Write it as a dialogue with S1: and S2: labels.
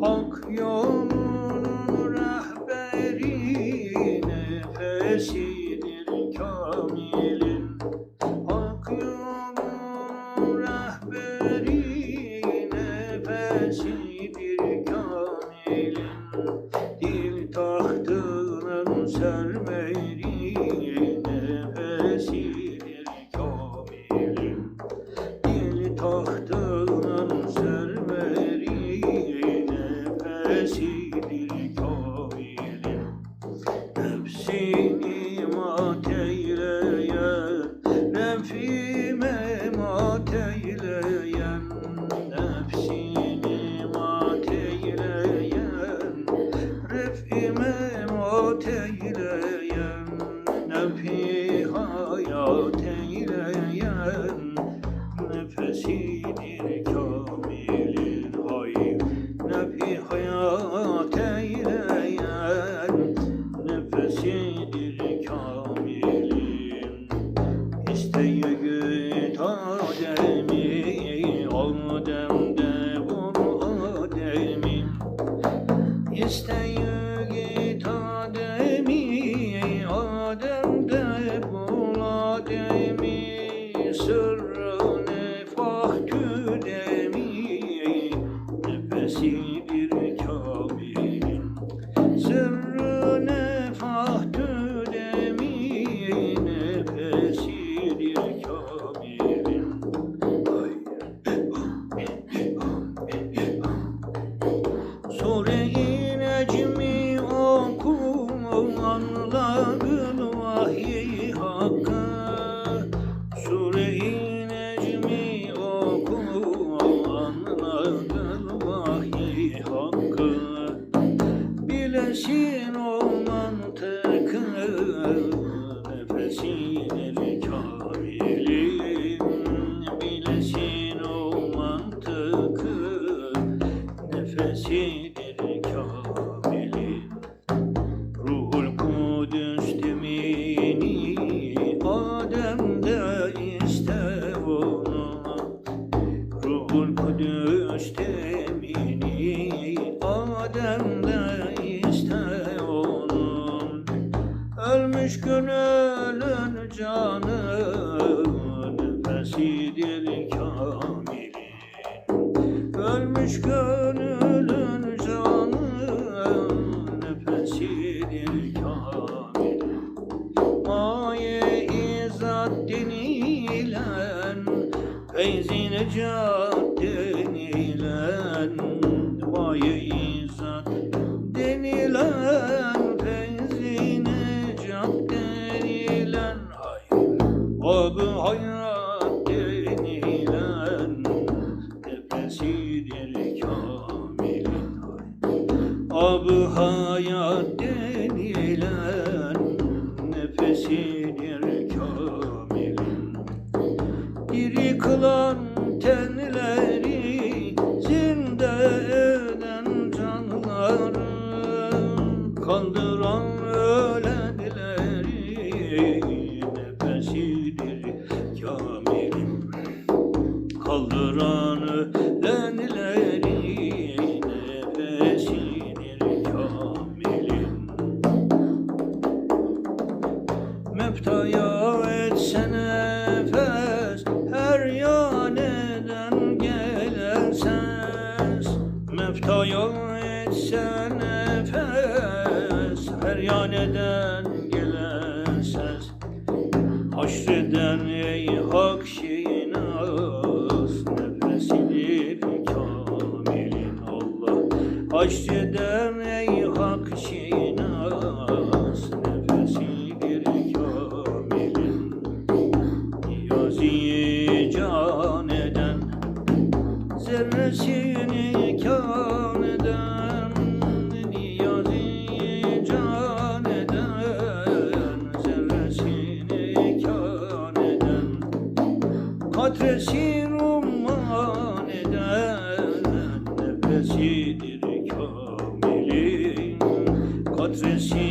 S1: Hak yolunun rehberi nefesidir kamilin. Hak yolunun rehberi nefesidir kamilin. Dil tahtının serveri Nefime mat eyleyen Nefsini Refime mat eyleyen Nefi hayat eyleyen Nefesidir kamilin hay Nefi hayat İsteyi güt Adem'i Adem'de bul Adem'in İsteyi git Adem'i Adem'de bul Adem'i Sırrı nefahtü demi Nefesidir anladın vahiy hakkı. Bilesin Ruhul Kudüs temini Adem'de iste onun. Ölmüş gönülün canı Nefesidir kamilin. Ölmüş gönülün Feyzi necat denilen Maye izat denilen Feyzi necat denilen Hayır. Abı hayat denilen Nefesidir kamilin Abı hayat denilen Nefesidir Diri kılan tenleri Zinde eden canları Kandıran ölenleri Nefesidir kamilin. Kaldıran ölenleri Nefesidir Meftaya etsen nefes Her yaneden gelen ses. Haşreden ey hak şinas Nefesidir kamilin Allah. Haşreden ey hak şinas Nefesidir kamilin Niyaziyi can Nefesidir kamilin Kadresin